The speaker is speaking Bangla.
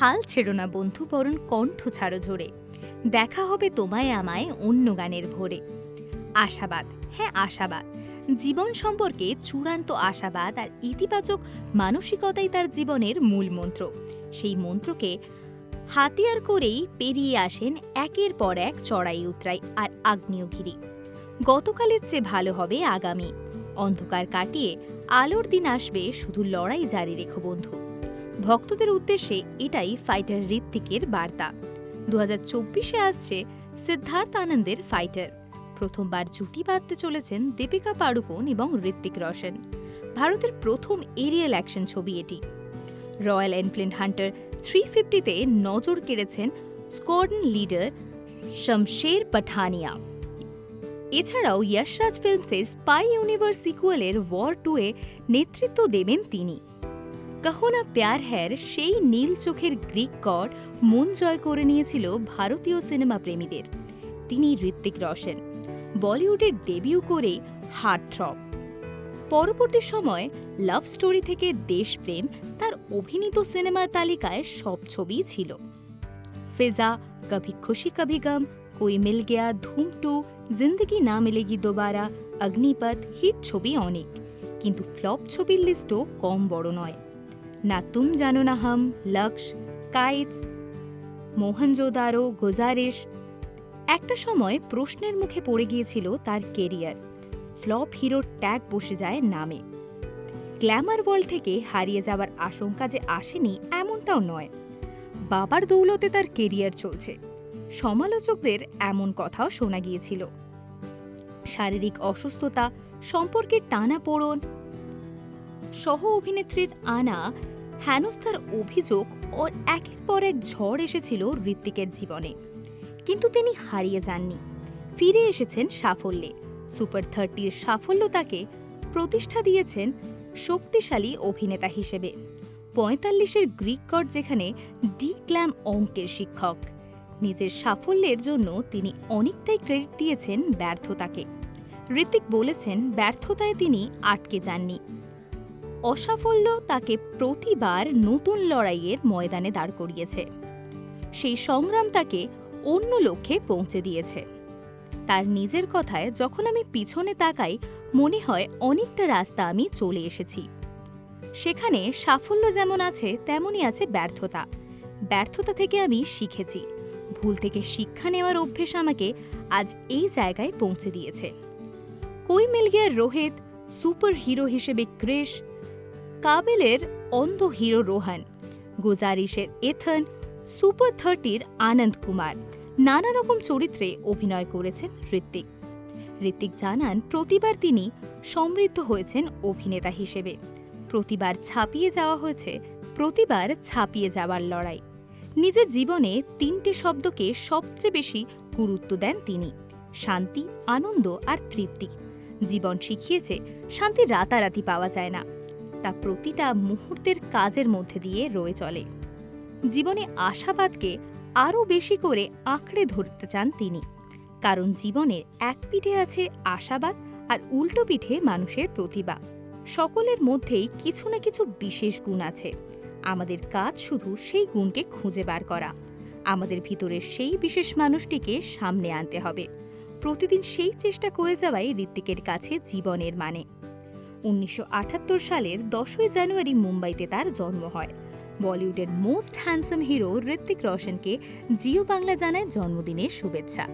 হাল ছেড়ো না বন্ধু বরণ কণ্ঠ ছাড়ো জোরে। দেখা হবে তোমায় আমায় অন্য গানের ভোরে। আশাবাদ হ্যাঁ আশাবাদ। জীবন সম্পর্কে চূড়ান্ত আশাবাদ আর ইতিবাচক মানসিকতাই তার জীবনের মূল মন্ত্র। সেই মন্ত্রকে হাতিয়ার করেই পেরিয়ে আসেন একের পর এক চড়াই উতরাই আর আগ্নেয়গিরি। গতকালের চেয়ে ভালো হবে আগামী। অন্ধকার কাটিয়ে আলোর দিন আসবে, শুধু লড়াই জারি রেখো বন্ধু। ভক্তদের উদ্দেশ্যে এটাই ফাইটার ঋত্বিকের বার্তা। দু হাজার চব্বিশে আসছে সিদ্ধার্থ আনন্দের ফাইটার প্রথমবার জুটি বাঁধতে চলেছেন দীপিকা পাড়ুকোন এবং ঋত্বিক রোশন। ভারতের প্রথম এরিয়াল অ্যাকশন ছবি এটি। রয়্যাল এনফিল্ড হান্টার থ্রি ফিফটিতে নজর কেড়েছেন স্কোয়াডন লিডার শমশের পাঠানিয়া। এছাড়াও যশরাজ ফিল্মসের স্পাই ইউনিভার্স সিকুয়েলের ওয়ার টুয়ে নেতৃত্ব দেবেন তিনি। কাহনা প্যার হ্যার সেই নীল চোখের গ্রিক গড মন জয় করে নিয়েছিল ভারতীয় সিনেমা প্রেমীদের। তিনি ঋত্বিক রোশন। বলিউডের ডেবিউ করে হার্টথ্রব। পরবর্তী সময় লাভ স্টোরি থেকে দেশপ্রেম তার অভিনীত সিনেমার তালিকায় সব ছবিই ছিল। ফেজা, কভি খুশি কভি গম, কোই মিল গয়া ধুম টু, জিন্দগি না মিলেগি দোবারা, অগ্নিপথ, হিট ছবি অনেক। কিন্তু ফ্লপ ছবির লিস্টও কম বড় নয়। না তুম জানো না হাম, লক্ষ কাইজ মোহনজোদারো, গুজারিশ। একটা সময় প্রশ্নের মুখে পড়ে গিয়েছিল তার কেরিয়ার। ফ্লপ হিরোর ট্যাগ বসে যায় নামে। গ্ল্যামার ওয়ার্ল্ড থেকে হারিয়ে যাওয়ার আশঙ্কা যে আসেনি এমনটাও নয়। বাবার দৌলতে তার কেরিয়ার চলছে। সমালোচকদের এমন কথাও শোনা গিয়েছিল। শারীরিক অসুস্থতা, সম্পর্কের টানা পোড়ন সহ অভিনেত্রীর আনা, হেনস্থার অভিযোগ ও একের পর এক ঝড় এসেছিল ঋত্বিকের জীবনে। কিন্তু তিনি হারিয়ে যাননি। ফিরে এসেছেন সাফল্যে। সুপার থার্টির সাফল্য তাকে প্রতিষ্ঠা দিয়েছেন শক্তিশালী অভিনেতা হিসেবে। পঁয়তাল্লিশের গ্রিক গড যেখানে ডি ক্ল্যাম অঙ্কের শিক্ষক। নিজের সাফল্যের জন্য তিনি অনেকটাই ক্রেডিট দিয়েছেন ব্যর্থতাকে। ঋত্বিক বলেছেন, ব্যর্থতায় তিনি আটকে যাননি। অসাফল্য তাকে প্রতিবার নতুন লড়াইয়ের ময়দানে দাঁড় করিয়েছে। সেই সংগ্রাম তাকে অন্য লক্ষ্যে পৌঁছে দিয়েছে। তার নিজের কথায় যখন আমি পিছনে তাকাই, মনে হয় অনেকটা রাস্তা আমি চলে এসেছি। সেখানে সাফল্য যেমন আছে তেমনই আছে ব্যর্থতা। ব্যর্থতা থেকে আমি শিখেছি। ভুল থেকে শিক্ষা নেওয়ার অভ্যেস আমাকে আজ এই জায়গায় পৌঁছে দিয়েছে। কই মিল রোহিত সুপার হিরো হিসেবে ক্রিশ কাবেলের অন্ধ হিরো রোহান, গুজারিশের এথন, সুপার থার্টির আনন্দ কুমার। নানা রকম চরিত্রে অভিনয় করেছেন ঋত্বিক। ঋত্বিক জানান, প্রতিবার তিনি সমৃদ্ধ হয়েছেন অভিনেতা হিসেবে। প্রতিবার ছাপিয়ে যাওয়া হয়েছে, প্রতিবার ছাপিয়ে যাওয়ার লড়াই। নিজের জীবনে তিনটে শব্দকে সবচেয়ে বেশি গুরুত্ব দেন তিনি, শান্তি, আনন্দ আর তৃপ্তি। জীবন শিখিয়েছে শান্তি রাতারাতি পাওয়া যায় না। তা প্রতিটা মুহূর্তের কাজের মধ্যে দিয়ে রয়ে চলে। জীবনে আশাবাদকে আরও বেশি করে আঁকড়ে ধরতে চান তিনি। কারণ জীবনের এক পিঠে আছে আশাবাদ আর উল্টো পিঠে মানুষের প্রতিভা। সকলের মধ্যেই কিছু না কিছু বিশেষ গুণ আছে। আমাদের কাজ শুধু সেই গুণকে খুঁজে বার করা। আমাদের ভিতরের সেই বিশেষ মানুষটিকে সামনে আনতে হবে। প্রতিদিন সেই চেষ্টা করে যাওয়াই ঋত্বিকের কাছে জীবনের মানে। উনিশশো আটাত্তর সালের দশই জানুয়ারি মুম্বাইতে তার জন্ম হয়। বলিউডের মোস্ট হ্যান্ডসাম হিরো ঋত্বিক রোশনকে জিও বাংলা জানায় জন্মদিনের শুভেচ্ছা।